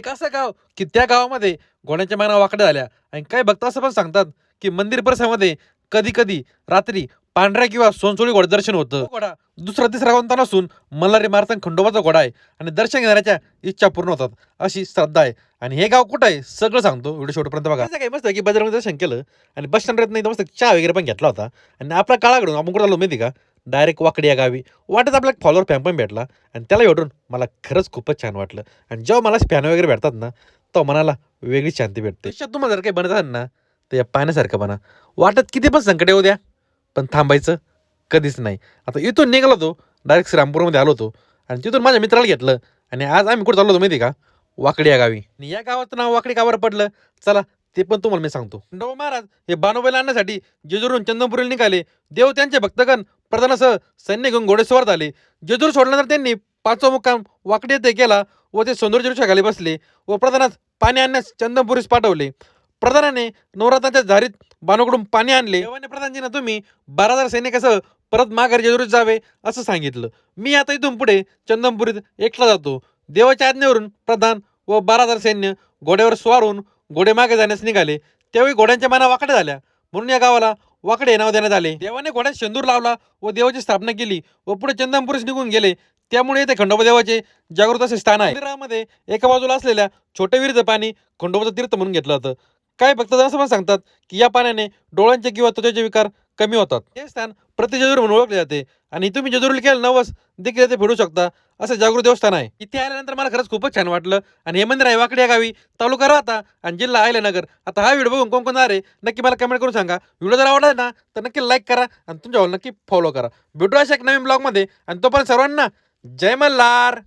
एक असं गाव की त्या गावामध्ये घोड्यांच्या माना वाकड्या झाल्या. आणि काही भक्त असं पण सांगतात की मंदिर परिसरामध्ये कधी कधी रात्री पांढऱ्या किंवा सोनसोळी घोडा दर्शन होतं. घोडा दुसरा तिसरा कोणता नसून मल्हारी मारतन खंडोबाचा घोडा आहे आणि दर्शन घेण्याच्या इच्छा पूर्ण होतात. अशी श्रद्धा आहे. आणि हे गाव कुठं आहे? सगळं सांगतो. व्हिडिओ शेवटपर्यंत बघा. असं काय मस्त आहे की बजरंग दर्शन केलं आणि बस स्टँड नाही मस्त चहा वगैरे पण घेतला होता. आणि आपल्या काळाकडून आपण कुठं आलो माहिती का? डायरेक्ट वाकडी या गावी. वाटत आपला एक फॉलोअर फॅन पण भेटला आणि त्याला भेटून मला खरंच खूपच छान वाटलं. आणि जेव्हा मला फॅन वगैरे भेटतात ना तेव्हा मनाला वेगळी शांती भेटते. त्याच्यात तुम्हाला जर काही बनत असाल ना तर या पाण्यासारखं बना. वाटत किती पण संकट येऊ द्या पण थांबायचं कधीच नाही. आता इथून निघालो होतो डायरेक्ट श्रीरामपूरमध्ये आलो होतो. आणि तिथून माझ्या मित्राला घेतलं. आणि आज आम्ही कुठं चाललो होतो माहिती का? वाकडी या गावी. आणि या गावाचं नाव वाकडी गावावर पडलं? चला ते पण तुम्हाला मी सांगतो. खंडोबा महाराज हे बानुबाईला आणण्यासाठी जेजूरहून चंदनपुरीला निघाले. देव त्यांचे भक्तगण प्रधानासह सैन्य घेऊन घोडेस्वार झाले. जेजूर सोडल्यानंतर त्यांनी पाचवा मुक्काम वाकडी येथे केला व ते सौंदर्य खाली बसले व प्रधानात पाणी आणण्यास चंदनपुरीस पाठवले. प्रधानाने नवरात्राच्या झारीत बानूकडून पाणी आणले. देवाने प्रधानजींना तुम्ही बारा हजार सैनिकासह परत माघारी जेजुरीत जावे असं सांगितलं. मी आता इथून पुढे चंदनपुरीत एकला जातो. देवाच्या आज्ञेवरून प्रधान व बारा हजार सैन्य घोड्यावर स्वार होऊन घोडे मागे जाण्यास निघाले. त्यावेळी घोड्यांच्या माना वाकड्या झाल्या. म्हणून या गावाला वाकडे नाव देण्यात आले. देवाने घोड्यात शेंदूर लावला व देवाची स्थापना केली व पुढे चंदनपुरीस निघून गेले. त्यामुळे येथे खंडोबा देवाचे जागृत असे स्थान आहे. मंदिरामध्ये एका बाजूला असलेल्या छोट्या विहिरीचं पाणी खंडोबाचं तीर्थ म्हणून घेतलं होतं काही भक्त असं पण सांगतात की या पाण्याने डोळ्यांचे किंवा त्वचेचे विकार कमी होतात. हे स्थान प्रतिजेजूर म्हणून ओळखले जाते आणि तुम्ही जेजुरीला केलं नवस देखील येथे फिरू शकता असं जागृत देवस्थान आहे. इथे आल्यानंतर मला खरंच खूपच छान वाटलं आणि हे मंदिर आहे वाकडे या गावी तालुका राहता आणि जिल्हा अहिल्यानगर. आता हा व्हिडिओ बघून कोण कोण आहे नक्की मला कमेंट करून सांगा. व्हिडिओ जर आवडला ना तर नक्की लाईक करा आणि तुमच्या नक्की फॉलो करा. भेटू अशा एक नवीन ब्लॉगमध्ये आणि तोपर्यंत सर्वांना जय मल्हार!